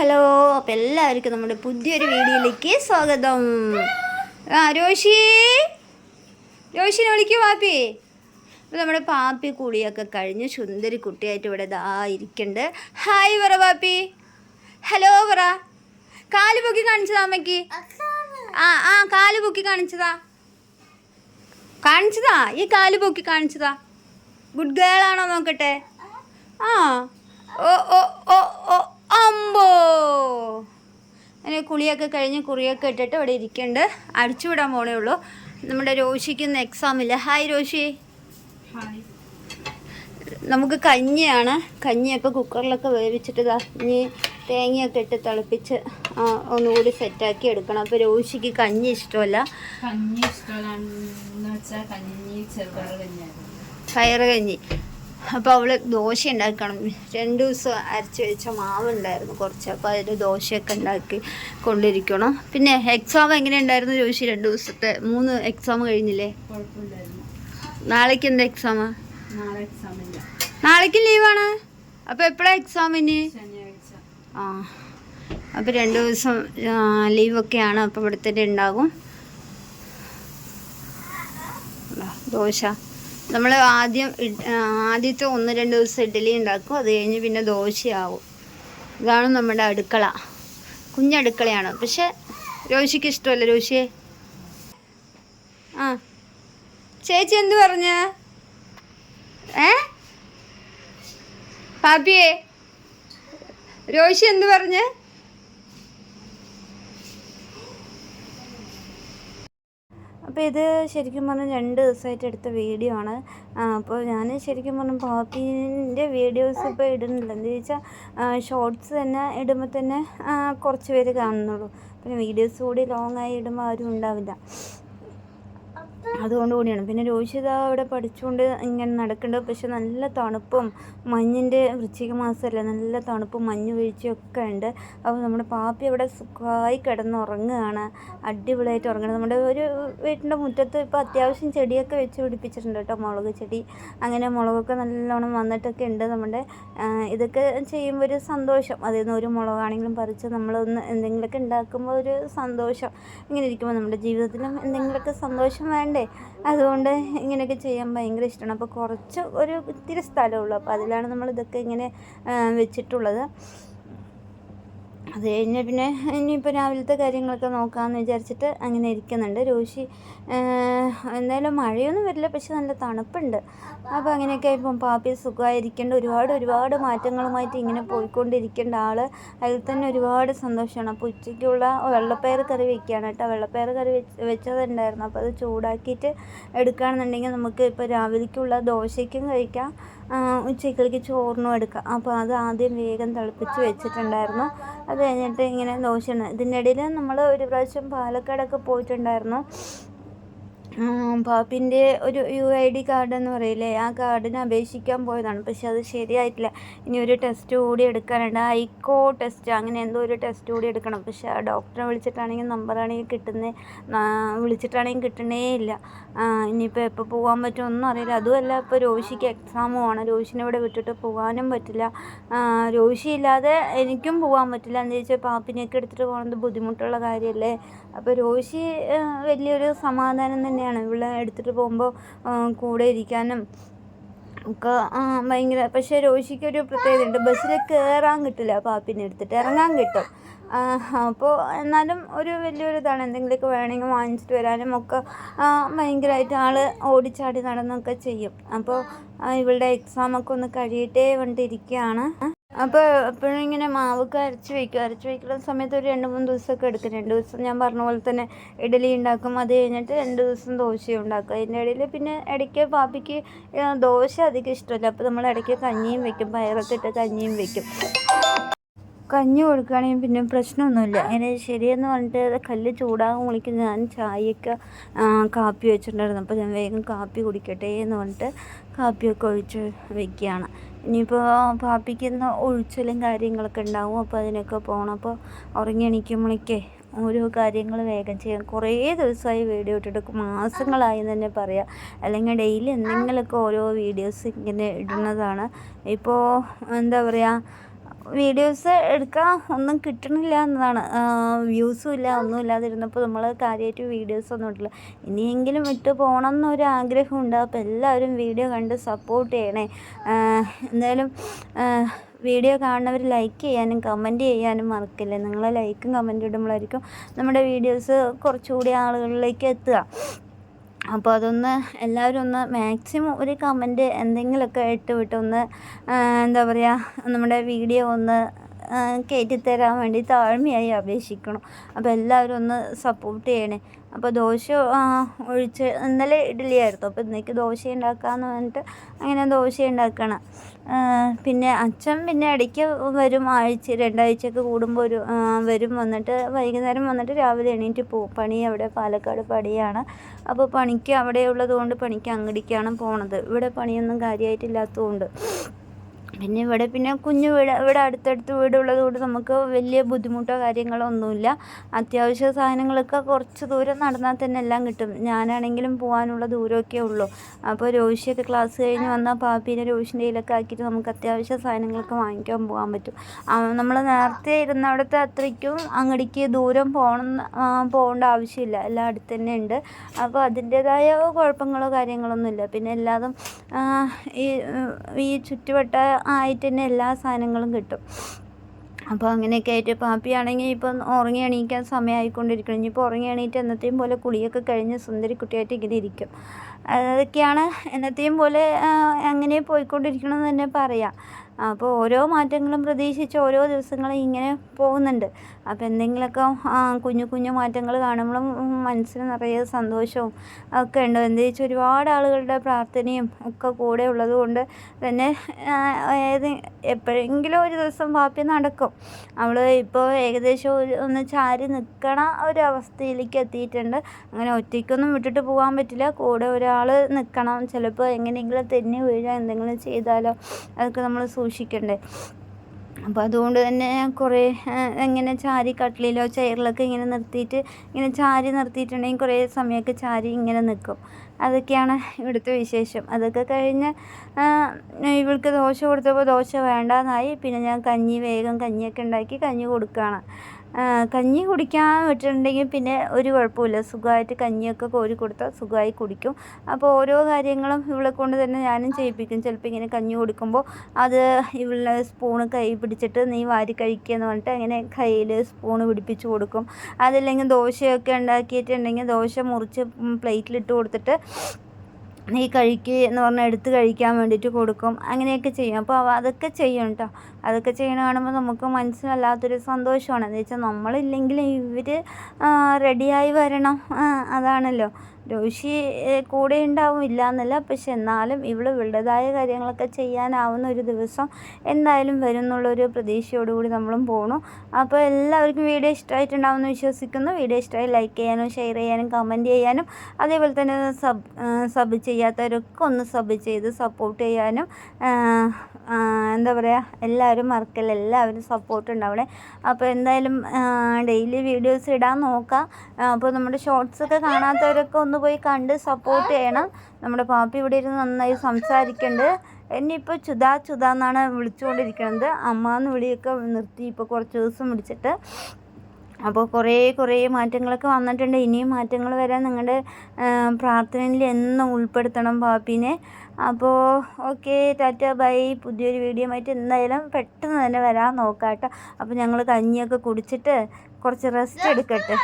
Hello അപ്പം എല്ലാവർക്കും നമ്മുടെ പുതിയൊരു വീഡിയോയിലേക്ക് സ്വാഗതം. ആ രോഷി. രോഷിനെ വിളിക്കൂ പാപ്പി അപ്പം നമ്മുടെ പാപ്പി കുളിയൊക്കെ കഴിഞ്ഞ്. സുന്ദരി കുട്ടിയായിട്ട് ഇവിടെ ദാ ഇരിക്കുന്നുണ്ട് ഹായ് പറ പാപ്പി. ഹലോ പറ. കാൽ പൊക്കി കാണിച്ചതാ അമ്മയ്ക്ക്? ആ ആ കാൽ പൊക്കി കാണിച്ചതാ. കാണിച്ചതാ? ഈ കാൽ പൊക്കി കാണിച്ചതാ. ഗുഡ് ഗേൾ ആണോ നോക്കട്ടെ? ആ. ഓ ഓ ഓ ഓ അമ്പോ. അങ്ങനെ കുളിയൊക്കെ കഴിഞ്ഞ് കുറിയൊക്കെ ഇട്ടിട്ട് അവിടെ ഇരിക്കുന്നുണ്ട് അടിച്ചു വിടാൻ പോണേ ഉള്ളൂ. നമ്മുടെ രോഷിക്ക് ഇന്ന് എക്സാം ഇല്ല. ഹായ് രോഷി. നമുക്ക് കഞ്ഞിയാണ്. കഞ്ഞിയൊക്കെ കുക്കറിലൊക്കെ വേവിച്ചിട്ട് ഇനി തേങ്ങയൊക്കെ ഇട്ട് തിളപ്പിച്ച് ഒന്നുകൂടി സെറ്റാക്കി എടുക്കണം. അപ്പോൾ രോഷിക്ക് കഞ്ഞി ഇഷ്ടമല്ല. കഞ്ഞി ഇഷ്ടമല്ല. കഞ്ഞി ചെറുപയർ കഞ്ഞി. അപ്പോൾ അവൾ ദോശ ഉണ്ടാക്കണം. രണ്ട് ദിവസം അരച്ച് വെച്ച മാവ് ഉണ്ടായിരുന്നു കുറച്ച്. അപ്പോൾ അതിൽ ദോശയൊക്കെ ഉണ്ടാക്കി കൊണ്ടിരിക്കണം. പിന്നെ എക്സാം എങ്ങനെ ഉണ്ടായിരുന്നു ചോദിച്ചു രണ്ട് ദിവസത്തെ? മൂന്ന് എക്സാം കഴിഞ്ഞില്ലേ? നാളേക്ക് എന്താ എക്സാമാണ് നാളെ എക്സാം നാളേക്ക് ലീവാണ് അപ്പോൾ എപ്പോഴാണ് എക്സാമിന് ആ. അപ്പോൾ രണ്ട് ദിവസം ലീവൊക്കെയാണ് അപ്പോൾ ഇവിടുത്തെ ഉണ്ടാകും ദോശ. നമ്മൾ ആദ്യം ആദ്യത്തെ ഒന്ന് രണ്ട് ദിവസം ഇഡ്ഡലി ഉണ്ടാക്കും. അത് കഴിഞ്ഞ് പിന്നെ ദോശയാവും. ഇതാണ് നമ്മുടെ അടുക്കള. കുഞ്ഞടുക്കളയാണ് പക്ഷെ രോശിക്ക് ഇഷ്ടമല്ല. രോഷിയെ ആ. ചേച്ചി എന്ത് പറഞ്ഞ? ഏ? പാപ്പിയെ? രോശി എന്ത് പറഞ്ഞ്? അപ്പോൾ ഇത് ശരിക്കും പറഞ്ഞാൽ രണ്ട് ദിവസമായിട്ട് എടുത്ത വീഡിയോ ആണ്. അപ്പോൾ ഞാൻ ശരിക്കും പറഞ്ഞാൽ പാപ്പീന്റെ വീഡിയോസ് ഇപ്പോൾ ഇടുന്നില്ല. എന്താ ചോദിച്ചാൽ ഷോർട്സ് തന്നെ ഇടുമ്പോൾ തന്നെ കുറച്ച് പേര് കാണുന്നുള്ളൂ. പിന്നെ വീഡിയോസ് കൂടി ലോങ്ങായി ഇടുമ്പോൾ ആരും ഉണ്ടാവില്ല. അതുകൊണ്ട് കൂടിയാണ്. പിന്നെ രോഹിത അവിടെ പഠിച്ചുകൊണ്ട് ഇങ്ങനെ നടക്കുന്നുണ്ട് പക്ഷെ നല്ല തണുപ്പും മഞ്ഞിന്റെ വൃശ്ചിക മാസമല്ല നല്ല തണുപ്പും മഞ്ഞ് വീഴ്ചയൊക്കെ ഉണ്ട്. അപ്പോൾ നമ്മുടെ പാപ്പി അവിടെ സുഖമായി കിടന്നുറങ്ങുകയാണ്. അടിപൊളിയായിട്ട് ഉറങ്ങുന്നത് നമ്മുടെ ഒരു വീട്ടിന്റെ മുറ്റത്ത് ഇപ്പോൾ അത്യാവശ്യം ചെടിയൊക്കെ വെച്ച് പിടിപ്പിച്ചിട്ടുണ്ട് കേട്ടോ മുളക് ചെടി. അങ്ങനെ മുളകൊക്കെ നല്ലോണം വന്നിട്ടൊക്കെ ഉണ്ട് നമ്മുടെ. ഇതൊക്കെ ചെയ്യുമ്പോൾ ഒരു സന്തോഷം. അതിൽ നിന്ന് ഒരു മുളകാണെങ്കിലും പറിച്ച് നമ്മളൊന്ന് എന്തെങ്കിലുമൊക്കെ ഉണ്ടാക്കുമ്പോൾ ഒരു സന്തോഷം. ഇങ്ങനെ ഇരിക്കുമ്പോൾ നമ്മുടെ ജീവിതത്തിലും എന്തെങ്കിലുമൊക്കെ സന്തോഷം വേണ്ടേ? അതുകൊണ്ട് ഇങ്ങനെയൊക്കെ ചെയ്യാൻ ഭയങ്കര ഇഷ്ടമാണ്. അപ്പോൾ കുറച്ച് ഒരു ഇത്തിരി സ്ഥലമുള്ളൂ അപ്പോൾ അതിലാണ് നമ്മൾ ഇതൊക്കെ ഇങ്ങനെ വെച്ചിട്ടുള്ളത്. അത് കഴിഞ്ഞ് പിന്നെ ഇനിയിപ്പോൾ രാവിലത്തെ കാര്യങ്ങളൊക്കെ നോക്കാമെന്ന് വിചാരിച്ചിട്ട് അങ്ങനെ ഇരിക്കുന്നുണ്ട്. രോഷി എന്തായാലും മഴയൊന്നും വരില്ല പക്ഷെ നല്ല തണുപ്പുണ്ട്. അപ്പോൾ അങ്ങനെയൊക്കെ ഇപ്പം പാപ്പി സുഖമായിരിക്കേണ്ട ഒരുപാട് ഒരുപാട് മാറ്റങ്ങളുമായിട്ട് ഇങ്ങനെ പോയിക്കൊണ്ടിരിക്കേണ്ട ആൾ അതിൽ തന്നെ ഒരുപാട് സന്തോഷമാണ്. അപ്പോൾ ഉച്ചയ്ക്കുള്ള വെള്ളപ്പയർ കറി വെക്കുകയാണ് കേട്ടോ. വെള്ളപ്പയർ കറി വെച്ച് വെച്ചതുണ്ടായിരുന്നു. അപ്പോൾ അത് ചൂടാക്കിയിട്ട് എടുക്കുകയാണെന്നുണ്ടെങ്കിൽ നമുക്ക് ഇപ്പോൾ രാവിലേക്കുള്ള ദോശയ്ക്കും കഴിക്കാം. ആ, ഉച്ചയ്ക്കലേക്ക് ചോറിനും എടുക്കാം. അപ്പോൾ അത് ആദ്യം വേഗം തിളപ്പിച്ച് വെച്ചിട്ടുണ്ടായിരുന്നു. അത് കഴിഞ്ഞിട്ട് ഇങ്ങനെ ദോശ ഇതിന്റെ ഇടയിൽ നമ്മൾ ഒരു പ്രാവശ്യം പാലക്കാടൊക്കെ പോയിട്ടുണ്ടായിരുന്നു. പാപ്പിന്റെ ഒരു യു ഐ ഡി കാർഡ് എന്ന് പറയില്ലേ ആ കാർഡിന് അപേക്ഷിക്കാൻ പോയതാണ്. പക്ഷെ അത് ശരിയായിട്ടില്ല. ഇനി ഒരു ടെസ്റ്റ് കൂടി എടുക്കാനുണ്ട്. ഐക്കോ ടെസ്റ്റ് അങ്ങനെ എന്തോ ഒരു ടെസ്റ്റ് കൂടി എടുക്കണം. പക്ഷെ ആ ഡോക്ടറെ വിളിച്ചിട്ടാണെങ്കിൽ നമ്പറാണെങ്കിൽ കിട്ടുന്നേ വിളിച്ചിട്ടാണെങ്കിൽ കിട്ടണേ ഇല്ല ഇനിയിപ്പോൾ എപ്പോൾ പോകാൻ പറ്റുമെന്നൊന്നും അറിയില്ല. അതുമല്ല ഇപ്പോൾ രോഷിക്ക് എക്സാമും ആണ്. രോഷിനെ ഇവിടെ വിട്ടിട്ട് പോകാനും പറ്റില്ല. രോഷി ഇല്ലാതെ എനിക്കും പോകാൻ പറ്റില്ല. എന്ന് ചോദിച്ചാൽ പാപ്പിനെയൊക്കെ എടുത്തിട്ട് പോകുന്നത് ബുദ്ധിമുട്ടുള്ള കാര്യമല്ലേ അപ്പോൾ രോഷി വലിയൊരു സമാധാനം തന്നെയാണ്. ഇവിടെ എടുത്തിട്ട് പോകുമ്പോൾ കൂടെ ഇരിക്കാനും ഒക്കെ ഭയങ്കര പക്ഷേ രോഷിക്കൊരു പ്രത്യേകതയുണ്ട്. ബസ്സിൽ കയറാൻ കിട്ടില്ല പാപ്പിനെ എടുത്തിട്ട്. ഇറങ്ങാൻ കിട്ടും. അപ്പോൾ എന്നാലും ഒരു വലിയൊരു ഇതാണ്. എന്തെങ്കിലുമൊക്കെ വേണമെങ്കിൽ വാങ്ങിച്ചിട്ട് വരാനും ഒക്കെ ഭയങ്കരമായിട്ട് ആൾ ഓടിച്ചാടി നടന്നൊക്കെ ചെയ്യും. അപ്പോൾ ഇവളുടെ എക്സാമൊക്കെ ഒന്ന് കഴിയിട്ടേ വേണ്ടിയിരിക്കുകയാണ് അപ്പോൾ എപ്പോഴും ഇങ്ങനെ മാവൊക്കെ അരച്ച് വയ്ക്കും അരച്ച് വയ്ക്കുന്ന സമയത്ത് ഒരു രണ്ട് മൂന്ന് ദിവസമൊക്കെ എടുക്കും. രണ്ട് ദിവസം ഞാൻ പറഞ്ഞ പോലെ തന്നെ ഇഡലി ഉണ്ടാക്കും. അത് കഴിഞ്ഞിട്ട് രണ്ട് ദിവസം ദോശയും ഉണ്ടാക്കും. അതിന്റെ ഇടയിൽ പിന്നെ ഇടയ്ക്ക് പാപ്പിക്ക് ദോശ അധികം ഇഷ്ടമല്ല. അപ്പോൾ നമ്മൾ ഇടയ്ക്ക് കഞ്ഞിയും വെക്കും. പയറൊക്കെ ഇട്ട് കഞ്ഞിയും വെക്കും. കഞ്ഞി കൊടുക്കുകയാണെങ്കിൽ പിന്നെ പ്രശ്നമൊന്നുമില്ല. അങ്ങനെ ശരിയെന്ന് പറഞ്ഞിട്ട് കല്ല് ചൂടാകും വിളിക്കും ഞാൻ ചായയൊക്കെ കാപ്പി വെച്ചിട്ടുണ്ടായിരുന്നു. അപ്പോൾ ഞാൻ വേഗം കാപ്പി കുടിക്കട്ടെ എന്ന് പറഞ്ഞിട്ട് കാപ്പിയൊക്കെ ഒഴിച്ച് വെക്കുകയാണ്. ഇനിയിപ്പോൾ പാപ്പിക്കുന്ന ഒഴിച്ചലും കാര്യങ്ങളൊക്കെ ഉണ്ടാവും. അപ്പോൾ അതിനൊക്കെ പോകണം അപ്പോൾ ഉറങ്ങി എണീക്കുമ്പോഴേക്കേ ഓരോ കാര്യങ്ങൾ വേഗം ചെയ്യാം കുറേ ദിവസമായി വീഡിയോ ഇട്ടിട്ട് മാസങ്ങളായി തന്നെ പറയാം. അല്ലെങ്കിൽ ഡെയിലി എന്തെങ്കിലുമൊക്കെ ഓരോ വീഡിയോസ് ഇങ്ങനെ ഇടുന്നതാണ്. ഇപ്പോൾ എന്താ പറയുക വീഡിയോസ് എടുക്കാൻ ഒന്നും കിട്ടണില്ല എന്നതാണ്. വ്യൂസും ഇല്ല ഒന്നും ഇല്ലാതിരുന്നപ്പോൾ നമ്മൾ കാര്യമായിട്ട് വീഡിയോസ് ഒന്നും ഇട്ടില്ല. ഇനിയെങ്കിലും ഇട്ട് പോകണം എന്നൊരു ആഗ്രഹമുണ്ട് അപ്പോൾ എല്ലാവരും വീഡിയോ കണ്ട് സപ്പോർട്ട് ചെയ്യണേ. എന്തായാലും വീഡിയോ കാണുന്നവർ ലൈക്ക് ചെയ്യാനും കമന്റ് ചെയ്യാനും മറക്കില്ല. നിങ്ങൾ ലൈക്കും കമന്റും ഇടുമ്പോഴായിരിക്കും നമ്മുടെ വീഡിയോസ് കുറച്ചുകൂടി ആളുകളിലേക്ക് എത്തുക. അപ്പോൾ അതൊന്ന് എല്ലാവരും ഒന്ന് മാക്സിമം ഒരു കമന്റ് എന്തെങ്കിലുമൊക്കെ ഇട്ട് വിട്ടൊന്ന് എന്താ പറയുക നമ്മുടെ വീഡിയോ ഒന്ന് കയറ്റിത്തരാൻ വേണ്ടി താഴ്മയായി അപേക്ഷിക്കണം. അപ്പോൾ എല്ലാവരും ഒന്ന് സപ്പോർട്ട് ചെയ്യണേ. അപ്പോൾ ദോശ ഒഴിച്ച് ഇന്നലെ ഇഡ്ഡലി ആയിരുന്നു അപ്പോൾ ഇന്നേക്ക് ദോശ ഉണ്ടാക്കാമെന്ന് പറഞ്ഞിട്ട് അങ്ങനെ ദോശ ഉണ്ടാക്കണം. പിന്നെ അച്ഛൻ പിന്നെ ഇടയ്ക്ക് വരും. ആഴ്ച രണ്ടാഴ്ചയൊക്കെ കൂടുമ്പോൾ ഒരു വരും. വന്നിട്ട് വൈകുന്നേരം വന്നിട്ട് രാവിലെ എണീറ്റ് പോകും പണി അവിടെ പാലക്കാട് പണിയാണ്. അപ്പോൾ പണിക്ക് അവിടെ ഉള്ളതുകൊണ്ട് പണിക്ക് അങ്ങടിക്കാണ് പോണത്. ഇവിടെ പണിയൊന്നും കാര്യമായിട്ടില്ലാത്തതുകൊണ്ട് പിന്നെ ഇവിടെ പിന്നെ കുഞ്ഞു വീട് ഇവിടെ അടുത്തടുത്ത് വീടുള്ളത് കൊണ്ട് നമുക്ക് വലിയ ബുദ്ധിമുട്ടോ കാര്യങ്ങളോ ഒന്നുമില്ല. അത്യാവശ്യ സാധനങ്ങളൊക്കെ കുറച്ച് ദൂരം നടന്നാൽ തന്നെ എല്ലാം കിട്ടും. ഞാനാണെങ്കിലും പോകാനുള്ള ദൂരമൊക്കെ ഉള്ളൂ. അപ്പോൾ രോഷിയൊക്കെ ക്ലാസ് കഴിഞ്ഞ് വന്നാൽ പാപ്പീനെ രോഷിന്റെ കയ്യിലൊക്കെ ആക്കിയിട്ട് നമുക്ക് അത്യാവശ്യ സാധനങ്ങളൊക്കെ വാങ്ങിക്കാൻ പോകാൻ പറ്റും. നമ്മൾ നേരത്തെ ഇരുന്ന അവിടുത്തെ അത്രയ്ക്കും അങ്ങടിക്ക് ദൂരം പോകണം പോകേണ്ട ആവശ്യമില്ല. എല്ലാം അടുത്ത് തന്നെ ഉണ്ട്. അപ്പോൾ അതിന്റേതായ കുഴപ്പങ്ങളോ കാര്യങ്ങളൊന്നുമില്ല. പിന്നെ എല്ലാതും ഈ ഈ ചുറ്റുവട്ട ആയിട്ട് തന്നെ എല്ലാ സാധനങ്ങളും കിട്ടും. അപ്പോൾ അങ്ങനെയൊക്കെ ആയിട്ട് പാപ്പിയാണെങ്കിൽ ഇപ്പം ഉറങ്ങി എണീക്കാൻ സമയമായിക്കൊണ്ടിരിക്കണം ഇനിയിപ്പോൾ ഉറങ്ങി എണീറ്റ് എന്നത്തെയും പോലെ കുളിയൊക്കെ കഴിഞ്ഞ് സുന്ദരി കുട്ടിയായിട്ട് ഇങ്ങനെ ഇരിക്കും. അതൊക്കെയാണ് എന്നത്തെയും പോലെ അങ്ങനെ പോയിക്കൊണ്ടിരിക്കണം എന്ന് തന്നെ പറയാം. അപ്പോൾ ഓരോ മാറ്റങ്ങളും പ്രതീക്ഷിച്ച് ഓരോ ദിവസങ്ങളും ഇങ്ങനെ പോകുന്നുണ്ട്. അപ്പോൾ എന്തെങ്കിലുമൊക്കെ കുഞ്ഞു കുഞ്ഞു മാറ്റങ്ങൾ കാണുമ്പോഴും മനസ്സിന് നിറയെ സന്തോഷവും ഒക്കെ ഉണ്ട്. എന്താ വെച്ചാൽ ഒരുപാട് ആളുകളുടെ പ്രാർത്ഥനയും ഒക്കെ കൂടെ ഉള്ളത് കൊണ്ട് തന്നെ ഏത് എപ്പോഴെങ്കിലും ഒരു ദിവസം പാപ്പി നടക്കും. അവൾ ഇപ്പോൾ ഏകദേശം ഒരു ഒന്ന് ചാരി നിൽക്കണ ഒരു അവസ്ഥയിലേക്ക് എത്തിയിട്ടുണ്ട്. അങ്ങനെ ഒറ്റയ്ക്കൊന്നും വിട്ടിട്ട് പോകാൻ പറ്റില്ല. കൂടെ ഒരാൾ നിൽക്കണം ചിലപ്പോൾ എങ്ങനെയെങ്കിലും തെന്നി വീഴാൻ എന്തെങ്കിലും ചെയ്താലോ. അതൊക്കെ നമ്മൾ സൂക്ഷിക്കണ്ടേ? അപ്പോൾ അതുകൊണ്ട് തന്നെ കുറേ ഇങ്ങനെ ചാരി കട്ടിലിലോ ചെയറിലൊക്കെ ഇങ്ങനെ നിർത്തിയിട്ട് ഇങ്ങനെ ചാരി നിർത്തിയിട്ടുണ്ടെങ്കിൽ കുറേ സമയമൊക്കെ ചാരി ഇങ്ങനെ നിൽക്കും അതൊക്കെയാണ് ഇവിടുത്തെ വിശേഷം. അതൊക്കെ കഴിഞ്ഞ് ഇവൾക്ക് ദോശ കൊടുത്തപ്പോൾ ദോശ വേണ്ടാന്നായി. പിന്നെ ഞാൻ കഞ്ഞി വേഗം കഞ്ഞിയൊക്കെ ഉണ്ടാക്കി കഞ്ഞി കൊടുക്കുകയാണ് കഞ്ഞി കുടിക്കാൻ വിട്ടിട്ടുണ്ടെങ്കിൽ പിന്നെ ഒരു കുഴപ്പമില്ല. സുഖമായിട്ട് കഞ്ഞിയൊക്കെ കോരി കൊടുത്താൽ സുഖമായി കുടിക്കും. അപ്പോൾ ഓരോ കാര്യങ്ങളും ഇവളെ കൊണ്ട് തന്നെ ഞാനും ചെയ്യിപ്പിക്കും. ചിലപ്പോൾ ഇങ്ങനെ കഞ്ഞി കൊടുക്കുമ്പോൾ അത് ഇവളെ സ്പൂണ് കൈ പിടിച്ചിട്ട് നീ വാരി കഴിക്കുക എന്ന് പറഞ്ഞിട്ട് അങ്ങനെ കയ്യിൽ സ്പൂണ് പിടിപ്പിച്ച് കൊടുക്കും. അതല്ലെങ്കിൽ ദോശയൊക്കെ ഉണ്ടാക്കിയിട്ടുണ്ടെങ്കിൽ ദോശ മുറിച്ച് പ്ലേറ്റിലിട്ട് കൊടുത്തിട്ട് നീ കഴിക്ക് എന്ന് പറഞ്ഞാൽ എടുത്ത് കഴിക്കാൻ വേണ്ടിയിട്ട് കൊടുക്കും. അങ്ങനെയൊക്കെ ചെയ്യും. അപ്പോൾ അതൊക്കെ ചെയ്യും കേട്ടോ അതൊക്കെ ചെയ്യണ കാണുമ്പോൾ നമുക്ക് മനസ്സിനല്ലാത്തൊരു സന്തോഷമാണ്. എന്ന് വെച്ചാൽ നമ്മളില്ലെങ്കിൽ ഇവർ റെഡിയായി വരണം. അതാണല്ലോ. രോഷി കൂടെ ഉണ്ടാവും ഇല്ല എന്നല്ല പക്ഷെ എന്നാലും ഇവൾ ഇവളുടേതായ കാര്യങ്ങളൊക്കെ ചെയ്യാനാവുന്ന ഒരു ദിവസം എന്തായാലും വരും എന്നുള്ളൊരു പ്രതീക്ഷയോടുകൂടി നമ്മളും പോകണം അപ്പോൾ എല്ലാവർക്കും വീഡിയോ ഇഷ്ടമായിട്ടുണ്ടാവുമെന്ന് വിശ്വസിക്കുന്നു. വീഡിയോ ഇഷ്ടമായി ലൈക്ക് ചെയ്യാനും ഷെയർ ചെയ്യാനും കമന്റ് ചെയ്യാനും അതേപോലെ തന്നെ സബ് സബ് ചെയ്യാത്തവരൊക്കെ ഒന്ന് സബ് ചെയ്ത് സപ്പോർട്ട് ചെയ്യാനും എന്താ പറയുക എല്ലാവരും മറക്കല്ല എല്ലാവരും സപ്പോർട്ട് ഉണ്ടാവണേ. അപ്പോൾ എന്തായാലും ഡെയിലി വീഡിയോസ് ഇടാൻ നോക്കാം. അപ്പോൾ നമ്മുടെ ഷോർട്സ് ഒക്കെ കാണാത്തവരൊക്കെ ഒന്ന് പോയി കണ്ട് സപ്പോർട്ട് ചെയ്യണം. നമ്മുടെ പാപ്പി ഇവിടെ ഇരുന്ന് നന്നായി സംസാരിക്കുന്നുണ്ട് എന്നെ ചുതാ ചുതാ എന്നാണ് വിളിച്ചുകൊണ്ടിരിക്കുന്നത് അമ്മ എന്ന് വിളിയൊക്കെ നിർത്തി ഇപ്പോൾ കുറച്ച് ദിവസം വിളിച്ചിട്ട്. അപ്പോൾ കുറേ കുറേ മാറ്റങ്ങളൊക്കെ വന്നിട്ടുണ്ട്. ഇനിയും മാറ്റങ്ങൾ വരാൻ നിങ്ങളുടെ പ്രാർത്ഥനയിൽ എന്നും ഉൾപ്പെടുത്തണം പാപ്പിനെ. അപ്പോൾ ഓക്കെ ടാറ്റ ബൈ. പുതിയൊരു വീഡിയോ ആയിട്ട് എന്തായാലും പെട്ടെന്ന് തന്നെ വരാൻ നോക്കാം കേട്ടോ അപ്പോൾ ഞങ്ങൾ കഞ്ഞിയൊക്കെ കുടിച്ചിട്ട് കുറച്ച് റെസ്റ്റ് എടുക്കട്ടെ.